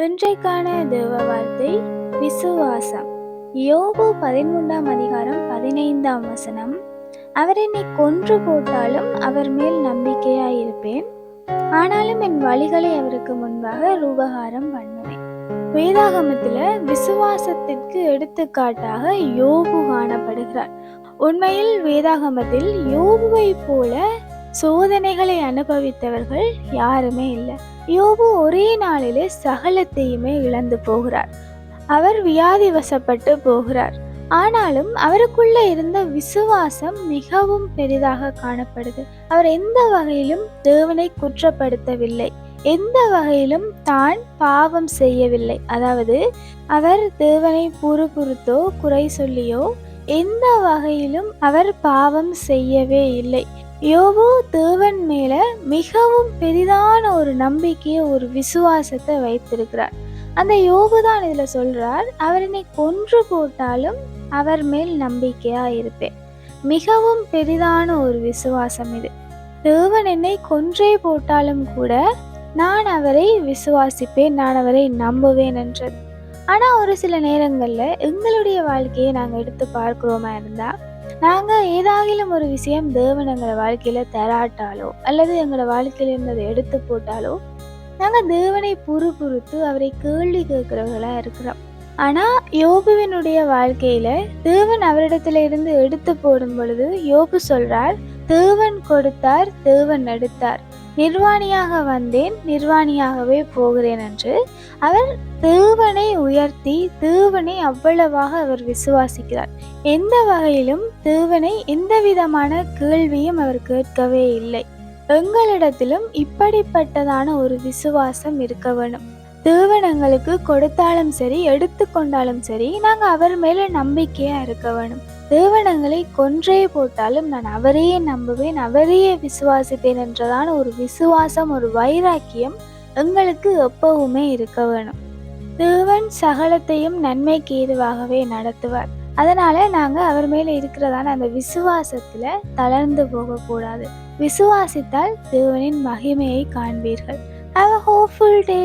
இன்றைக்கான தேவ வார்த்தை விசுவாசம். யோபு பதிமூன்றாம் அதிகாரம் பதினைந்தாம் வசனம். அவர் என்னை கொன்று போட்டாலும் அவர் மேல் நம்பிக்கையாயிருப்பேன். ஆனாலும் என் வழிகளை அவருக்கு முன்பாக ரூபகாரம் பண்ணுவேன். வேதாகமத்தில் விசுவாசத்திற்கு எடுத்துக்காட்டாக யோபு காணப்படுகிறார். உண்மையில் வேதாகமத்தில் யோபுவை போல சோதனைகளை அனுபவித்தவர்கள் யாருமே இல்லை. யோபு ஒரே நாளிலே சகலத்தையுமே இழந்து போகிறார். அவர் வியாதி வசப்பட்டு போகிறார். ஆனாலும் அவருக்குள்ள இருந்த விசுவாசம் மிகவும் பெரிதாக காணப்படுது. அவர் எந்த வகையிலும் தேவனை குற்றப்படுத்தவில்லை. எந்த வகையிலும் தான் பாவம் செய்யவில்லை. அதாவது அவர் தேவனை புறுபுறுத்தோ குறை சொல்லியோ எந்த வகையிலும் அவர் பாவம் செய்யவே இல்லை. யோபு தேவன் மேல மிகவும் பெரிதான ஒரு நம்பிக்கையை ஒரு விசுவாசத்தை வைத்திருக்கிறார். அந்த யோபு தான் இதுல சொல்றார் அவர் என்னை கொன்று போட்டாலும் அவர் மேல் நம்பிக்கையா இருப்பேன். மிகவும் பெரிதான ஒரு விசுவாசம் இது. தேவன் என்னை கொன்றே போட்டாலும் கூட நான் அவரை விசுவாசிப்பேன் நான் அவரை நம்புவேன் என்றது. ஆனால் ஒரு சில நேரங்களில் எங்களுடைய வாழ்க்கையை நாங்கள் எடுத்து பார்க்குறோமா இருந்தால் நாங்கள் ஏதாகிலும் ஒரு விஷயம் தேவன் எங்களை வாழ்க்கையில் தராட்டாலோ அல்லது எங்களோட வாழ்க்கையில் இருந்ததை எடுத்து போட்டாலோ நாங்கள் தேவனை புறுபுறுத்து அவரை கேள்வி கேட்குறவர்களாக இருக்கிறோம். ஆனால் யோபுவினுடைய வாழ்க்கையில் தேவன் அவரிடத்துல இருந்து எடுத்து போடும் பொழுது யோபு சொல்கிறார் தேவன் கொடுத்தார் தேவன் எடுத்தார். நிர்வாணியாக வந்தேன் நிர்வாணியாகவே போகிறேன் என்று. அவர் தேவனை உயர்த்தி தேவனை அவ்வளவாக அவர் விசுவாசிக்கிறார். எந்த வகையிலும் தேவனை எந்த விதமான கேள்வியும் அவர் கேட்கவே இல்லை. எங்களிடத்திலும் இப்படிப்பட்டதான ஒரு விசுவாசம் இருக்க வேணும் தேவன் எங்களுக்கு கொடுத்தாலும் சரி எடுத்துக்கொண்டாலும் சரி நாங்கள் அவர் மேல நம்பிக்கையா இருக்க வேணும் தேவனங்களை கொன்றே போட்டாலும் நான் அவரையே நம்புவேன் அவரையே விசுவாசிப்பேன் என்றதான ஒரு விசுவாசம் ஒரு வைராக்கியம் எங்களுக்கு எப்பவுமே இருக்க வேணும். தேவன் சகலத்தையும் நன்மைக்கு ஏதுவாகவே நடத்துவார். அதனால நாங்க அவர் மேல இருக்கிறதான அந்த விசுவாசத்துல தளர்ந்து போகக்கூடாது. விசுவாசித்தால் தேவனின் மகிமையை காண்பீர்கள். Have a hopeful day